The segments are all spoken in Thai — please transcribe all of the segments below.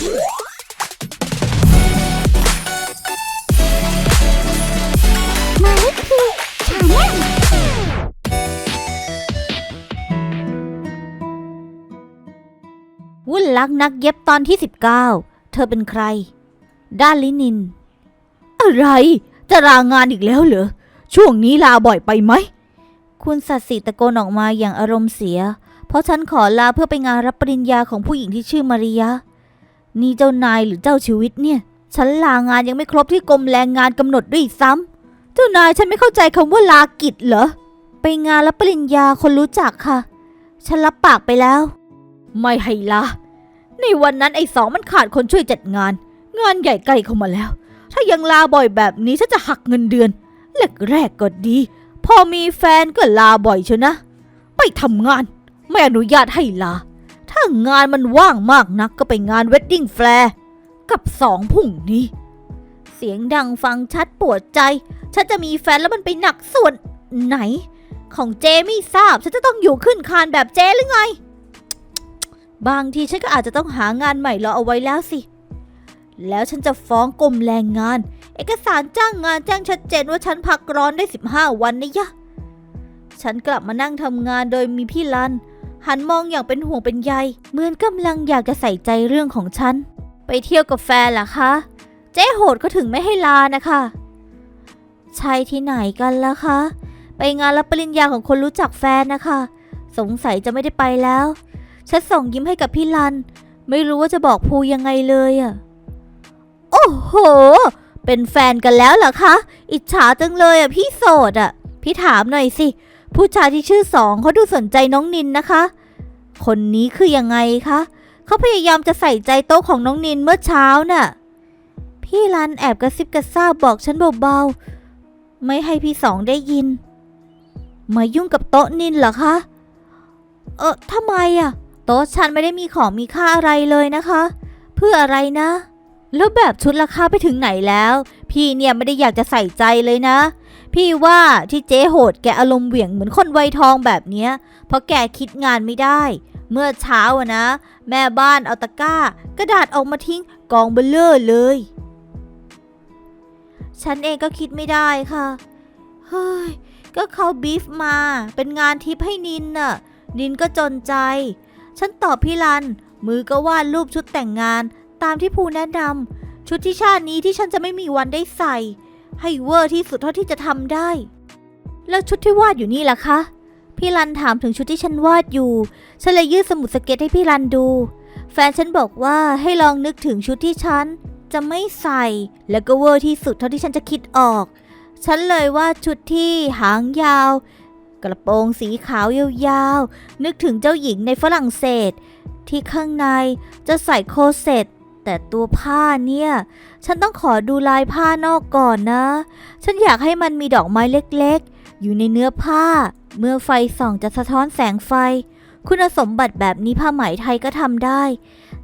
มาลิคีชาแนลวุ่นลักนักเย็บตอนที่ 19 เธอเป็นใคร ด้านลินิน อะไร จะลางานอีกแล้วเหรอ ช่วงนี้ลาบ่อยไปไหม คุณสัตสิตะโกนออกมาอย่างอารมณ์เสีย เพราะฉันขอลาเพื่อไปงานรับปริญญาของผู้หญิงที่ชื่อมาริยะ นี่เจ้านายหรือเจ้าชีวิตเนี่ย ฉันลางานยังไม่ครบที่กรมแรงงานกำหนดด้วยซ้ำเจ้านายฉันไม่เข้าใจคำว่าลากิจเหรอ ไปงานรับปริญญาคนรู้จักค่ะ ฉันรับปากไปแล้ว ไม่ให้ลา ในวันนั้นไอ้สองมันขาดคนช่วยจัดงาน งานใหญ่ใกล้เข้ามาแล้ว ถ้ายังลาบ่อยแบบนี้ฉันจะหักเงินเดือนแรกๆก็ดี พอมีแฟนก็ลาบ่อยเชยวนะ ไปทำงาน ไม่อนุญาตให้ลาางานมันว่างมากนักก็ไปงานเวดดิ้งแฟร์กับสองพุ่งนี้ เสียงดังฟังชัดปวดใจ ฉันจะมีแฟนแล้วมันไปหนักส่วนไหน ของเจไม่ทราบ ฉันจะต้องอยู่ขึ้นคานแบบเจหรือไง บางทีฉันก็อาจจะต้องหางานใหม่รอเอาไว้แล้วสิ แล้วฉันจะฟ้องกรมแรงงาน เอกสารจ้างงานแจ้งชัดเจนว่าฉันพักร้อนได้ 15 วันนะยะ ฉันกลับมานั่งทำงานโดยมีพี่ลัน หันมองอย่างเป็นห่วงเป็นใย เหมือนกำลังอยากจะใส่ใจเรื่องของฉัน ไปเที่ยวกับแฟนเหรอคะ เจ๊โหดก็ถึงไม่ให้ลานะคะ ใช่ที่ไหนกันล่ะคะ ไปงานรับปริญญาของคนรู้จักแฟนนะคะ สงสัยจะไม่ได้ไปแล้ว ฉันส่งยิ้มให้กับพี่ลัน ไม่รู้ว่าจะบอกภูยังไงเลยอะโอ้โห เป็นแฟนกันแล้วเหรอคะ อิจฉาจังเลยอะพี่โสดอะพี่ถามหน่อยสิ ผู้ชายที่ชื่อสองเขาดูสนใจน้องนินนะคะ คนนี้คือยังไงคะ เขาพยายามจะใส่ใจโต๊ะของน้องนินเมื่อเช้าน่ะ พี่ลันแอบกระซิบกระซาบบอกฉันเบาๆ ไม่ให้พี่สองได้ยิน มายุ่งกับโต๊ะนินเหรอคะ เออทำไมอะ โต๊ะฉันไม่ได้มีของมีค่าอะไรเลยนะคะ เพื่ออะไรนะ แล้วแบบชุดราคาไปถึงไหนแล้ว พี่เนี่ยไม่ได้อยากจะใส่ใจเลยนะ พี่ว่าที่เจ๊โหดแกอารมณ์เหวี่ยงเหมือนคนวัยทองแบบเนี้ย เพราะแกคิดงานไม่ได้ เมื่อเช้าอะนะ แม่บ้านเอาตะกร้า กระดาษออกมาทิ้งกองเบลเลอร์เลย ฉันเองก็คิดไม่ได้ค่ะ เฮ้ย ก็เขาบีฟมา เป็นงานทิปให้นินน่ะ นินก็จนใจ ฉันตอบพี่ลัน มือก็วาดรูปชุดแต่งงานตามที่ภูแนะนำ ชุดที่ชาตินี้ที่ฉันจะไม่มีวันได้ใส่ ให้เวอร์ที่สุดเท่าที่จะทำได้ แล้วชุดที่วาดอยู่นี่ล่ะคะ พี่รันถามถึงชุดที่ฉันวาดอยู่ ฉันเลยยื่นสมุดสเก็ตให้พี่รันดู แฟนฉันบอกว่าให้ลองนึกถึงชุดที่ฉันจะไม่ใส่ แล้วก็เวอร์ที่สุดเท่าที่ฉันจะคิดออก ฉันเลยวาดชุดที่หางยาว กระโปรงสีขาวยาวๆนึกถึงเจ้าหญิงในฝรั่งเศส ที่ข้างในจะใส่โคเสต แต่ตัวผ้าเนี่ย ฉันต้องขอดูลายผ้านอกก่อนนะ ฉันอยากให้มันมีดอกไม้เล็กๆ อยู่ในเนื้อผ้า เมื่อไฟส่องจะสะท้อนแสงไฟ คุณสมบัติแบบนี้ผ้าไหมไทยก็ทำได้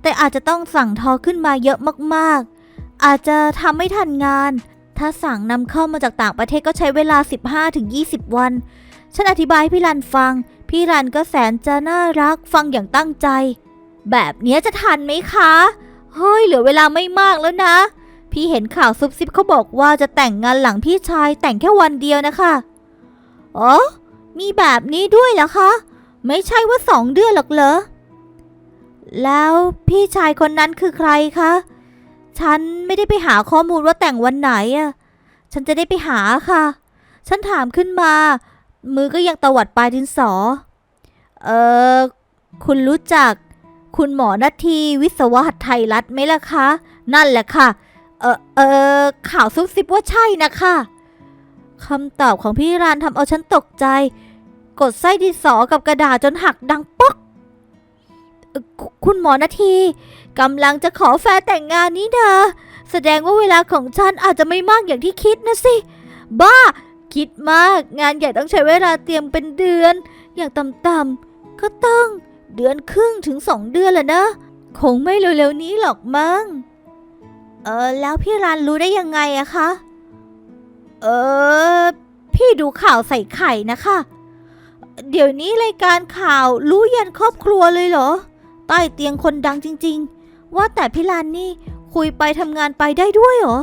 แต่อาจจะต้องสั่งทอขึ้นมาเยอะมากๆ อาจจะทำไม่ทันงาน ถ้าสั่งนำเข้ามาจากต่างประเทศก็ใช้เวลา 15-20 วัน ฉันอธิบายให้พี่รันฟัง พี่รันก็แสนจะน่ารักฟังอย่างตั้งใจ แบบนี้จะทันไหมคะ เฮ้ยเหลือเวลาไม่มากแล้วนะ พี่เห็นข่าวซุบซิบเขาบอกว่าจะแต่งงานหลังพี่ชายแต่งแค่วันเดียวนะคะ อ๋อ มีแบบนี้ด้วยเหรอคะ ไม่ใช่ว่าสองเดือนหรอกเหรอ แล้วพี่ชายคนนั้นคือใครคะ ฉันไม่ได้ไปหาข้อมูลว่าแต่งวันไหนอะฉันจะได้ไปหาค่ะ ฉันถามขึ้นมา มือก็ยังตวัดปลายดินสอ เออคุณรู้จัก คุณหมอนาทีวิศวหัตไทยรัฐไหมล่ะคะ นั่นแหละค่ะ เออเออข่าวซุบซิบว่าใช่นะคะคำตอบของพี่รานทำเอาฉันตกใจ กดไส้ดินสอกับกระดาษจนหักดังป๊อกคุคุณหมอนาทีกำลังจะขอแฟนแต่งงานนี้นะแสดงว่าเวลาของฉันอาจจะไม่มากอย่างที่คิดนะสิ บ้า คิดมาก งานใหญ่ต้องใช้เวลาเตรียมเป็นเดือน อย่างต่ำๆก็ต้อง เดือนครึ่งถึงสองเดือนแหละนะ คงไม่เร็วๆนี้หรอกมั้ง เออแล้วพี่รันรู้ได้ยังไงอะคะ เออ พี่ดูข่าวใส่ไข่นะคะ เดี๋ยวนี้รายการข่าวรู้ยันครอบครัวเลยเหรอ ใต้เตียงคนดังจริง ๆ ว่าแต่พี่ลันนี่คุยไปทำงานไปได้ด้วยเหรอ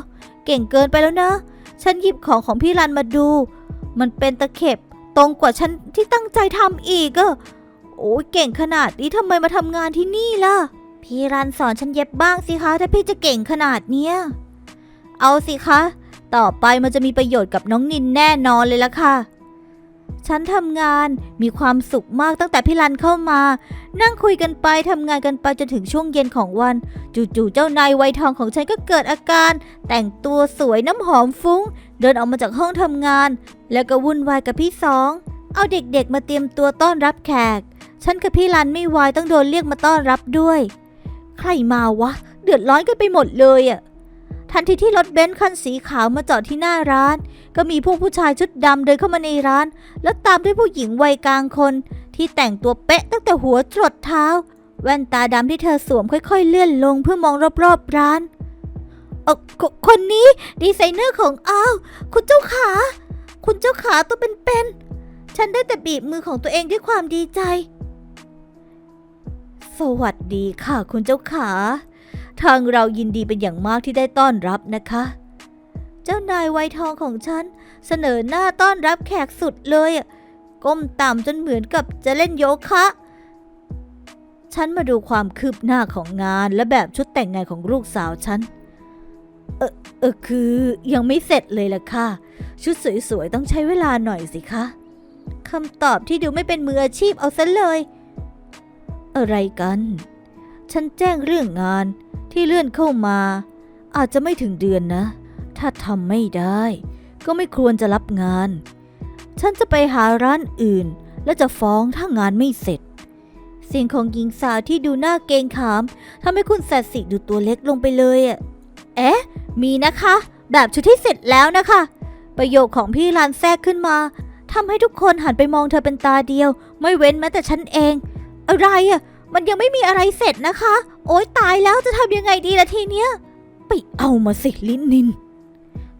เก่งเกินไปแล้วนะ ฉันหยิบของของพี่ลันมาดู มันเป็นตะเข็บตรงกว่าฉันที่ตั้งใจทำอีกอะ โอ้ยเก่งขนาดนี้ทำไมมาทำงานที่นี่ล่ะ พี่รันสอนฉันเย็บบ้างสิคะ ถ้าพี่จะเก่งขนาดเนี้ย เอาสิคะ ต่อไปมันจะมีประโยชน์กับน้องนินแน่นอนเลยละค่ะ ฉันทำงานมีความสุขมากตั้งแต่พี่รันเข้ามา นั่งคุยกันไปทำงานกันไปจนถึงช่วงเย็นของวัน จู่ๆเจ้านายวัยทองของฉันก็เกิดอาการ แต่งตัวสวยน้ำหอมฟุ้ง เดินออกมาจากห้องทำงาน แล้วก็วุ่นวายกับพี่สองเอาเด็กๆมาเตรียมตัวต้อนรับแขก ฉันกับพี่รันไม่วายต้องโดนเรียกมาต้อนรับด้วย ใครมาวะ เดือดร้อนกันไปหมดเลยอะทันทีที่รถเบนซ์คันสีขาวมาจอดที่หน้าร้าน ก็มีพวกผู้ชายชุดดำเดินเข้ามาในร้าน แล้วตามด้วยผู้หญิงวัยกลางคน ที่แต่งตัวเป๊ะตั้งแต่หัวจรดเท้า แว่นตาดำที่เธอสวมค่อยๆ เลื่อนลงเพื่อมองรอบๆร้านเออคคนนี้ดีไซเนอร์ของอ้าวคุณเจ้าขา คุณเจ้าขาตัวเป็นๆฉันได้แต่บีบมือของตัวเองด้วยความดีใจ สวัสดีค่ะคุณเจ้าขา ทางเรายินดีเป็นอย่างมากที่ได้ต้อนรับนะคะ เจ้านายไวทองของฉันเสนอหน้าต้อนรับแขกสุดเลยอะก้มต่ำจนเหมือนกับจะเล่นโยคะฉันมาดูความคืบหน้าของงานและแบบชุดแต่งงานของลูกสาวฉัน เออเออคือยังไม่เสร็จเลยล่ะค่ะ ชุดสวยๆต้องใช้เวลาหน่อยสิคะคำตอบที่ดูไม่เป็นมืออาชีพเอาซะเลย อะไรกัน ฉันแจ้งเรื่องงานที่เลื่อนเข้ามา อาจจะไม่ถึงเดือนนะ ถ้าทำไม่ได้ ก็ไม่ควรจะรับงาน ฉันจะไปหาร้านอื่น และจะฟ้องถ้างานไม่เสร็จ เสียงของหญิงสาวที่ดูหน้าเกรงขามทำให้คุณแสสิดูตัวเล็กลงไปเลยอะเอ๊ะ มีนะคะ แบบชุดที่เสร็จแล้วนะคะ ประโยคของพี่ลานแทรกขึ้นมาทำให้ทุกคนหันไปมองเธอเป็นตาเดียว ไม่เว้นแม้แต่ฉันเอง อะไรอะมันยังไม่มีอะไรเสร็จนะคะ โอ๊ยตายแล้วจะทำยังไงดีล่ะทีเนี้ย ไปเอามาสิลินนิน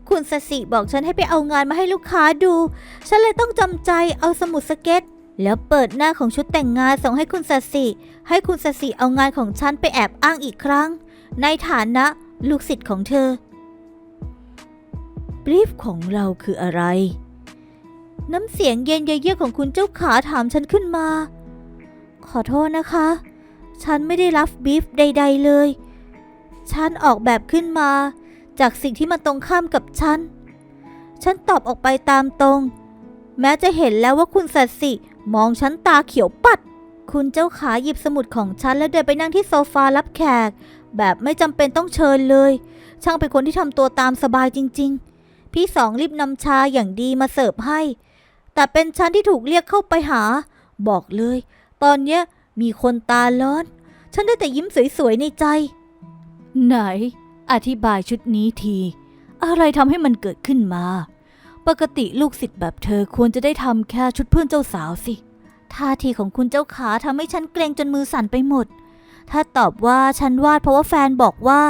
คุณสสิบอกฉันให้ไปเอางานมาให้ลูกค้าดู ฉันเลยต้องจำใจเอาสมุดสเก็ต แล้วเปิดหน้าของชุดแต่งงานส่งให้คุณสสิ ให้คุณสสิเอางานของฉันไปแอบอ้างอีกครั้ง ในฐานะลูกศิษย์ของเธอบรีฟของเราคืออะไร น้ำเสียงเย็นเยือกของคุณเจ้าขาถามฉันขึ้นมา ขอโทษนะคะ ฉันไม่ได้รับบีฟใด ๆเลย ฉันออกแบบขึ้นมา จากสิ่งที่มันตรงข้ามกับฉัน ฉันตอบออกไปตามตรง แม้จะเห็นแล้วว่าคุณสัตสิมองฉันตาเขียวปัด คุณเจ้าขาหยิบสมุดของฉันแล้วเดินไปนั่งที่โซฟารับแขก แบบไม่จำเป็นต้องเชิญเลย ช่างเป็นคนที่ทำตัวตามสบายจริง ๆ พี่สองรีบนำชาอย่างดีมาเสิร์ฟให้ แต่เป็นฉันที่ถูกเรียกเข้าไปหา บอกเลย ตอนเนี้ยมีคนตาร้อน ฉันได้แต่ยิ้มสวยๆในใจ ไหน อธิบายชุดนี้ที อะไรทำให้มันเกิดขึ้นมา ปกติลูกศิษย์แบบเธอควรจะได้ทำแค่ชุดเพื่อนเจ้าสาวสิท่าทีของคุณเจ้าขาทำให้ฉันเกรงจนมือสั่นไปหมด ถ้าตอบว่าฉันวาดเพราะว่าแฟนบอกว่า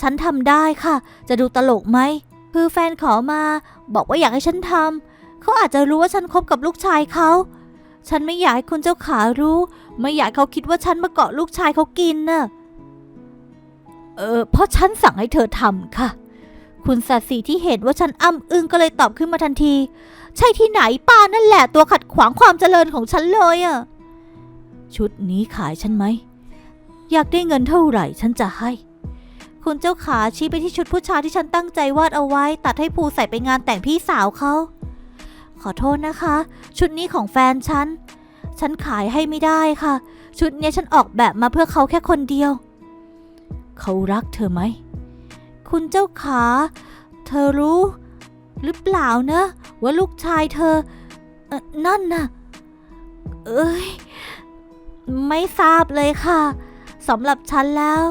ฉันทำได้ค่ะ จะดูตลกไหม คือแฟนขอมา บอกว่าอยากให้ฉันทำเขาอาจจะรู้ว่าฉันคบกับลูกชายเขา ฉันไม่อยากให้คุณเจ้าขารู้ ไม่อยากเขาคิดว่าฉันมาเกาะลูกชายเขากินน่ะ เออเพราะฉันสั่งให้เธอทำค่ะ คุณสัตสีที่เห็นว่าฉันอ้ำอึ้งก็เลยตอบขึ้นมาทันที ใช่ที่ไหนป้านั่นแหละตัวขัดขวางความเจริญของฉันเลยอะ ชุดนี้ขายฉันไหม อยากได้เงินเท่าไหร่ฉันจะให้ คุณเจ้าขาชี้ไปที่ชุดผู้ชายที่ฉันตั้งใจวาดเอาไว้ ตัดให้ภูใส่ไปงานแต่งพี่สาวเขา ขอโทษนะคะ ชุดนี้ของแฟนฉัน ฉันขายให้ไม่ได้ค่ะ ชุดนี้ฉันออกแบบมาเพื่อเขาแค่คนเดียว เขารักเธอไหม คุณเจ้าขา เธอรู้ หรือเปล่านะ ว่าลูกชายเธอเออนั่นน่ะ เอ้ย ไม่ทราบเลยค่ะสำหรับฉันแล้ว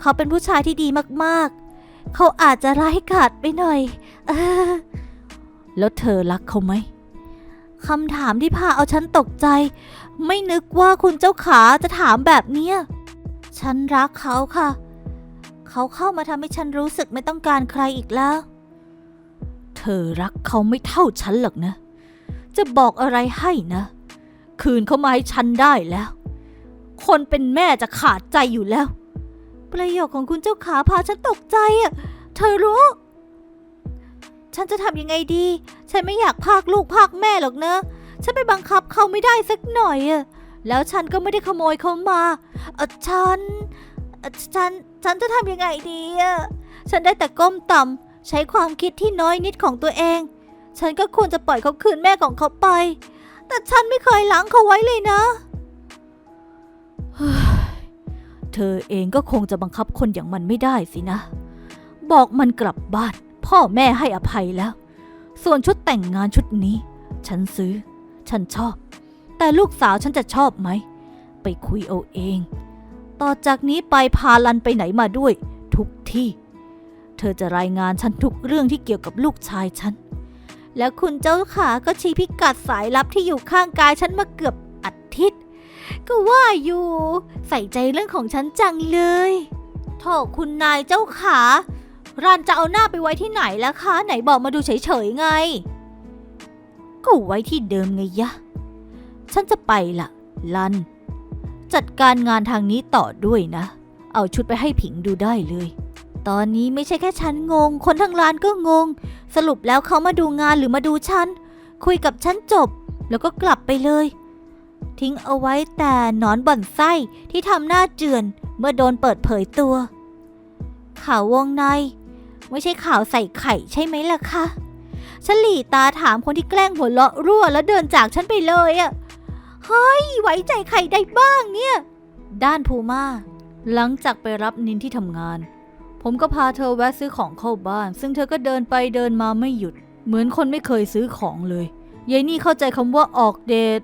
เขาเป็นผู้ชายที่ดีมากๆ เขาอาจจะร้ายกาจไปหน่อย เออ แล้วเธอรักเขาไหมคำถามที่พาเอาฉันตกใจ ไม่นึกว่าคุณเจ้าขาจะถามแบบเนี้ยฉันรักเขาค่ะ เขาเข้ามาทำให้ฉันรู้สึกไม่ต้องการใครอีกแล้ว เธอรักเขาไม่เท่าฉันหรอกนะ จะบอกอะไรให้นะ คืนเขามาให้ฉันได้แล้ว คนเป็นแม่จะขาดใจอยู่แล้ว ประโยคของคุณเจ้าขาพาฉันตกใจอะ เธอรู้ ฉันจะทำยังไงดี ฉันไม่อยากพากลูกพากแม่หรอกนะฉันไปบังคับเขาไม่ได้สักหน่อยอะแล้วฉันก็ไม่ได้ขโมยเขามาเออฉันอ่อฉัน ฉันจะทำยังไงดีอะฉันได้แต่ก้มต่ำใช้ความคิดที่น้อยนิดของตัวเอง ฉันก็ควรจะปล่อยเขาคืนแม่ของเขาไป แต่ฉันไม่เคยล้างเขาไว้เลยนะ เธอเองก็คงจะบังคับคนอย่างมันไม่ได้สินะ บอกมันกลับบ้าน พ่อแม่ให้อภัยแล้ว ส่วนชุดแต่งงานชุดนี้ ฉันซื้อ ฉันชอบ แต่ลูกสาวฉันจะชอบไหม ไปคุยเอาเอง ต่อจากนี้ไปพาลันไปไหนมาด้วย ทุกที่ เธอจะรายงานฉันทุกเรื่องที่เกี่ยวกับลูกชายฉัน แล้วคุณเจ้าขาก็ชี้พิกัดสายลับที่อยู่ข้างกายฉันมาเกือบอาทิตย์ก็ว่าอยู่ ใส่ใจเรื่องของฉันจังเลยโถคุณนายเจ้าขา รันจะเอาหน้าไปไว้ที่ไหนล่ะคะ ไหนบอกมาดูเฉยๆไง ก็ไว้ที่เดิมไงยะ ฉันจะไปละลัน จัดการงานทางนี้ต่อด้วยนะ เอาชุดไปให้ผิงดูได้เลย ตอนนี้ไม่ใช่แค่ฉันงง คนทั้งร้านก็งง สรุปแล้วเขามาดูงานหรือมาดูฉัน คุยกับฉันจบ แล้วก็กลับไปเลย ทิ้งเอาไว้แต่นอนบ่อนไส้ที่ทำหน้าเจือนเมื่อโดนเปิดเผยตัวข่าววงใน ไม่ใช่ข่าวใส่ไข่ใช่ไหมล่ะคะฉลีตาถามคนที่แกล้งหัวเราะรั่วแล้วเดินจากฉันไปเลยอะเฮ้ยไว้ใจใครได้บ้างเนี่ย ด้านภูมาหลังจากไปรับนินที่ทำงาน ผมก็พาเธอแวะซื้อของเข้าบ้าน ซึ่งเธอก็เดินไปเดินมาไม่หยุด เหมือนคนไม่เคยซื้อของเลยยายนี่เข้าใจคำว่าออกเดท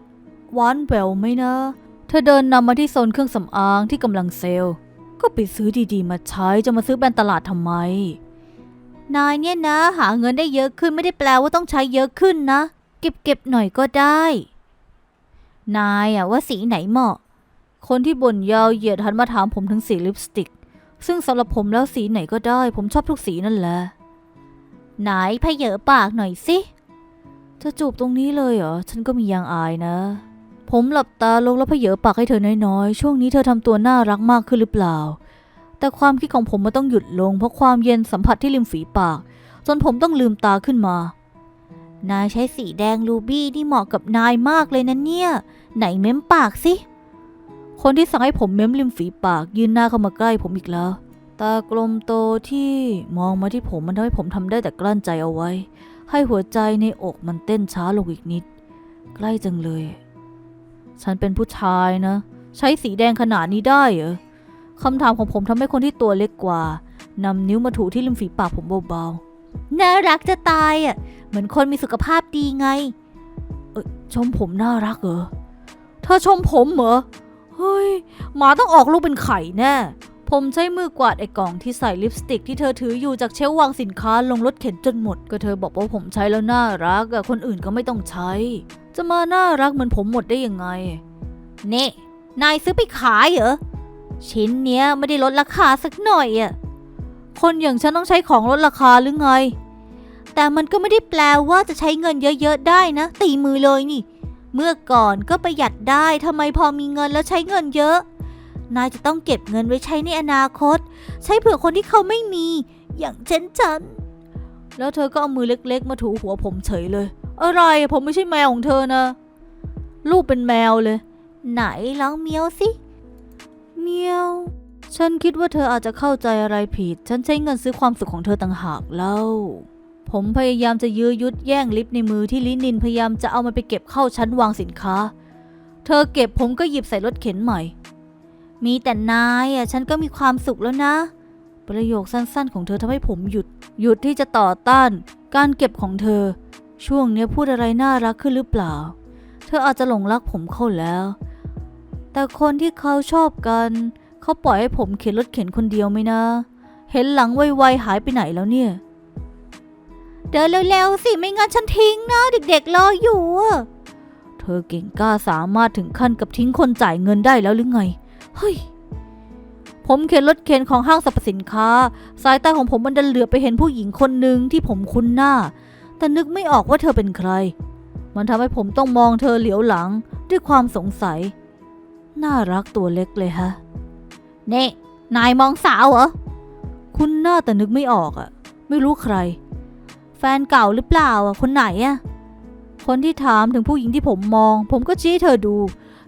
หวานแหววไหมนะ เธอเดินนำมาที่โซนเครื่องสำอางที่กำลังเซลล์ ก็ไปซื้อดีๆ มาใช้จะมาซื้อแบรนด์ตลาดทำไม นายเนี่ยนะ หาเงินได้เยอะขึ้นไม่ได้แปลว่าต้องใช้เยอะขึ้นนะ เก็บๆหน่อยก็ได้ นายอะว่าสีไหนเหมาะ คนที่บ่นยาวเหยียดหันมาถามผมถึงสีลิปสติก ซึ่งสำหรับผมแล้วสีไหนก็ได้ ผมชอบทุกสีนั่นแหละไหนพเยอปากหน่อยสิเธอจูบตรงนี้เลยเหรอ ฉันก็มียางอายนะ ผมหลับตาลงแล้วพเยอปากให้เธอน้อยๆ ช่วงนี้เธอทำตัวน่ารักมากขึ้นหรือเปล่า แต่ความคิดของผมมันต้องหยุดลง เพราะความเย็นสัมผัสที่ริมฝีปาก จนผมต้องลืมตาขึ้นมา นายใช้สีแดงรูบี้ที่เหมาะกับนายมากเลยนะเนี่ย ไหนเม้มปากสิ คนที่สั่งให้ผมเม้มริมฝีปาก ยืนหน้าเข้ามาใกล้ผมอีกแล้ว ตากลมโตที่มองมาที่ผมมันทำให้ผมทำได้แต่กลั้นใจเอาไว้ ให้หัวใจในอกมันเต้นช้าลงอีกนิด ใกล้จังเลย ฉันเป็นผู้ชายนะ ใช้สีแดงขนาดนี้ได้เหรอ คำถามของผมทำให้คนที่ตัวเล็กกว่านำนิ้วมาถูที่ริมฝีปากผมเบาๆ น่ารักจะตายอะ เหมือนคนมีสุขภาพดีไง เออชมผมน่ารักเหรอ เธอชมผมเหรอ เฮ้ย หมาต้องออกลูกเป็นไข่แน่ ผมใช้มือกวาดไอ้กล่องที่ใส่ลิปสติกที่เธอถืออยู่จากเชลวางสินค้าลงรถเข็นจนหมด ก็เธอบอกว่าผมใช้แล้วน่ารักอะคนอื่นก็ไม่ต้องใช้ จะมาน่ารักเหมือนผมหมดได้ยังไง เน่ นายซื้อไปขายเหรอ ชิ้นเนี้ยไม่ได้ลดราคาสักหน่อยอะคนอย่างฉันต้องใช้ของลดราคาหรือไง แต่มันก็ไม่ได้แปลว่าจะใช้เงินเยอะๆได้นะ ตีมือเลยนี่ เมื่อก่อนก็ประหยัดได้ทำไมพอมีเงินแล้วใช้เงินเยอะ นายจะต้องเก็บเงินไว้ใช้ในอนาคต ใช้เผื่อคนที่เขาไม่มี อย่างเช่นฉัน แล้วเธอก็เอามือเล็กๆ มาถูหัวผมเฉยเลย อะไรผมไม่ใช่แมวของเธอนะ ลูกเป็นแมวเลย ไหนลองเมียวสิ เมียว ฉันคิดว่าเธออาจจะเข้าใจอะไรผิด ฉันใช้เงินซื้อความสุขของเธอต่างหากเล่า ผมพยายามจะยื้อยุดแย่งลิปในมือที่ลินินพยายามจะเอามันไปเก็บเข้าชั้นวางสินค้า เธอเก็บผมก็หยิบใส่รถเข็นใหม่ มีแต่นายอะฉันก็มีความสุขแล้วนะ ประโยคสั้นๆ ของเธอทำให้ผมหยุด หยุดที่จะต่อต้าน การเก็บของเธอ ช่วงเนี้ยพูดอะไรน่ารักขึ้นหรือเปล่า เธออาจจะหลงรักผมเข้าแล้ว แต่คนที่เขาชอบกัน เขาปล่อยให้ผมเข็นรถเข็นคนเดียวไหมนะ เห็นหลังไวๆหายไปไหนแล้วเนี่ย เดินเร็วๆสิไม่งั้นฉันทิ้งนะ เด็กๆรออยู่ เธอเก่งกล้าสามารถถึงขั้นกับทิ้งคนจ่ายเงินได้แล้วหรือไง เฮ้ยผมเข็นรถเข็นของห้างสรรพสินค้า สายตาของผมมันดันเหลือไปเห็นผู้หญิงคนหนึ่งที่ผมคุ้นหน้า แต่นึกไม่ออกว่าเธอเป็นใคร มันทำให้ผมต้องมองเธอเหลียวหลังด้วยความสงสัย น่ารักตัวเล็กเลยฮะ เน่นายมองสาวเหรอ คุณน่าแต่นึกไม่ออกอะไม่รู้ใคร แฟนเก่าหรือเปล่าอะคนไหนอะคนที่ถามถึงผู้หญิงที่ผมมอง ผมก็ชี้ให้เธอดู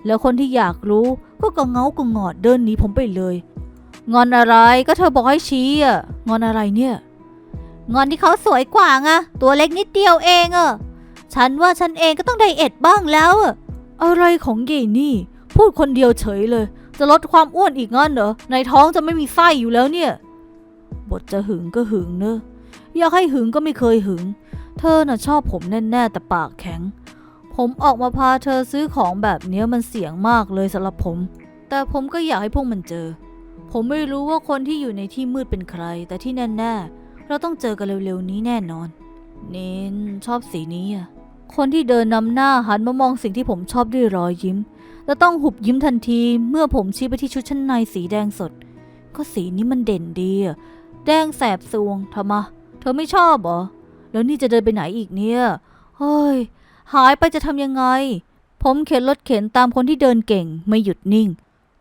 แล้วคนที่อยากรู้ก็กระเงากระงอดเดินหนีผมไปเลย งอนอะไรก็เธอบอกให้ชี้อะงอนอะไรเนี่ย งอนที่เขาสวยกว่าไงตัวเล็กนิดเดียวเองอะฉันว่าฉันเองก็ต้องไดเอทบ้างแล้วอะอะไรของเยนี่ พูดคนเดียวเฉยเลย จะลดความอ้วนอีกงั้นเหรอ ในท้องจะไม่มีไส้อยู่แล้วเนี่ย บทจะหึงก็หึงเนอะอยากให้หึงก็ไม่เคยหึง เธอน่ะชอบผมแน่ๆแต่ปากแข็ง ผมออกมาพาเธอซื้อของแบบเนี้ยมันเสี่ยงมากเลยสำหรับผม แต่ผมก็อยากให้พวกมันเจอ ผมไม่รู้ว่าคนที่อยู่ในที่มืดเป็นใคร แต่ที่แน่ๆเราต้องเจอกันเร็วๆนี้แน่นอน เน้นชอบสีนี้อะคนที่เดินนำหน้าหันมามองสิ่งที่ผมชอบด้วยรอยยิ้ม และต้องหุบยิ้มทันทีเมื่อผมชี้ไปที่ชุดชั้นในสีแดงสด ก็สีนี้มันเด่นดีอะแดงแสบซวงทำไมเธอไม่ชอบเหรอ แล้วนี่จะเดินไปไหนอีกเนี่ย เฮ้ย หายไปจะทำยังไง ผมเข็นรถเข็นตามคนที่เดินเก่งไม่หยุดนิ่ง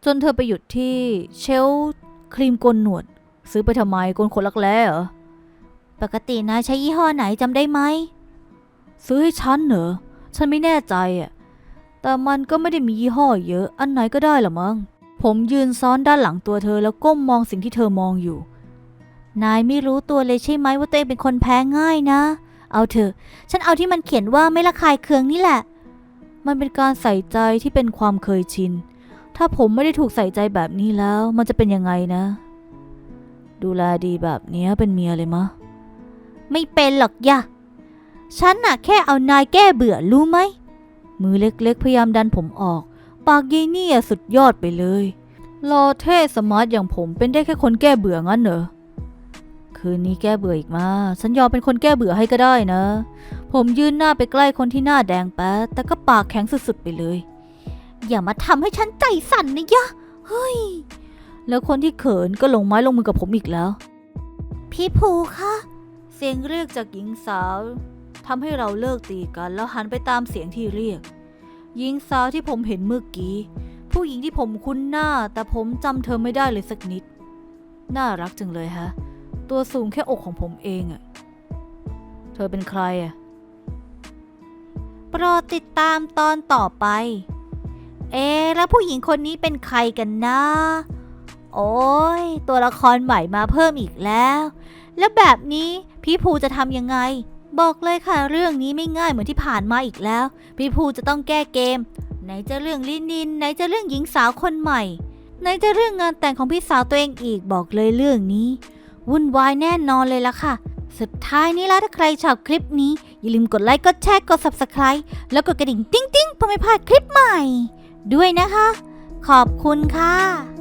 จนเธอไปหยุดที่เชลฟ์ครีมโกนหนวด ซื้อไปทำไมโกนขนลักแร้เหรอ ปกตินะใช้ยี่ห้อไหนจำได้ไหม ซื้อให้ฉันเหรอ ฉันไม่แน่ใจอะ แต่มันก็ไม่ได้มียี่ห้อเยอะ อันไหนก็ได้ละมั้ง ผมยืนซ้อนด้านหลังตัวเธอแล้วก้มมองสิ่งที่เธอมองอยู่ นายไม่รู้ตัวเลยใช่ไหมว่าตัวเองเป็นคนแพ้ง่ายนะ เอาเถอะ ฉันเอาที่มันเขียนว่าไม่ระคายเคืองนี่แหละ มันเป็นการใส่ใจที่เป็นความเคยชิน ถ้าผมไม่ได้ถูกใส่ใจแบบนี้แล้ว มันจะเป็นยังไงนะ ดูแลดีแบบนี้เป็นเมียเลยมะ ไม่เป็นหรอกยะฉันน่ะแค่เอานายแก้เบื่อรู้ไหม มือเล็กๆ พยายามดันผมออก ปากยีนี่สุดยอดไปเลย รอเท่สมาร์ทอย่างผมเป็นได้แค่คนแก้เบื่องั้นเหรอ คืนนี้แก้เบื่ออีกมา ฉันยอมเป็นคนแก้เบื่อให้ก็ได้นะ ผมยืนหน้าไปใกล้คนที่หน้าแดงแป๊ดแต่ก็ปากแข็งสุดๆไปเลย อย่ามาทำให้ฉันใจสั่นนะยะ เฮ้ย แล้วคนที่เขินก็ลงไม้ลงมือกับผมอีกแล้ว พี่ภูคะ เสียงเรียกจากหญิงสาว ทำให้เราเลิกตีกันแล้วหันไปตามเสียงที่เรียก หญิงสาวที่ผมเห็นเมื่อกี้ ผู้หญิงที่ผมคุ้นหน้า แต่ผมจำเธอไม่ได้เลยสักนิด น่ารักจังเลยฮะ ตัวสูงแค่อกของผมเองอะเธอเป็นใครอะโปรดติดตามตอนต่อไป เอ๊แล้วผู้หญิงคนนี้เป็นใครกันนะ โอ้ยตัวละครใหม่มาเพิ่มอีกแล้ว แล้วแบบนี้พี่ภูจะทำยังไง บอกเลยค่ะเรื่องนี้ไม่ง่ายเหมือนที่ผ่านมาอีกแล้ว พี่ภูจะต้องแก้เกม ไหนจะเรื่องลินิน ไหนจะเรื่องหญิงสาวคนใหม่ ไหนจะเรื่องงานแต่งของพี่สาวตัวเองอีกบอกเลยเรื่องนี้ วุ่นวายแน่นอนเลยล่ะค่ะ สุดท้ายนี้แล้วถ้าใครชอบคลิปนี้ อย่าลืมกดไลค์กดแชร์กด subscribe แล้วกดกระดิ่งติ้งติ้งๆเพื่อไม่พลาดคลิปใหม่ ด้วยนะคะ ขอบคุณค่ะ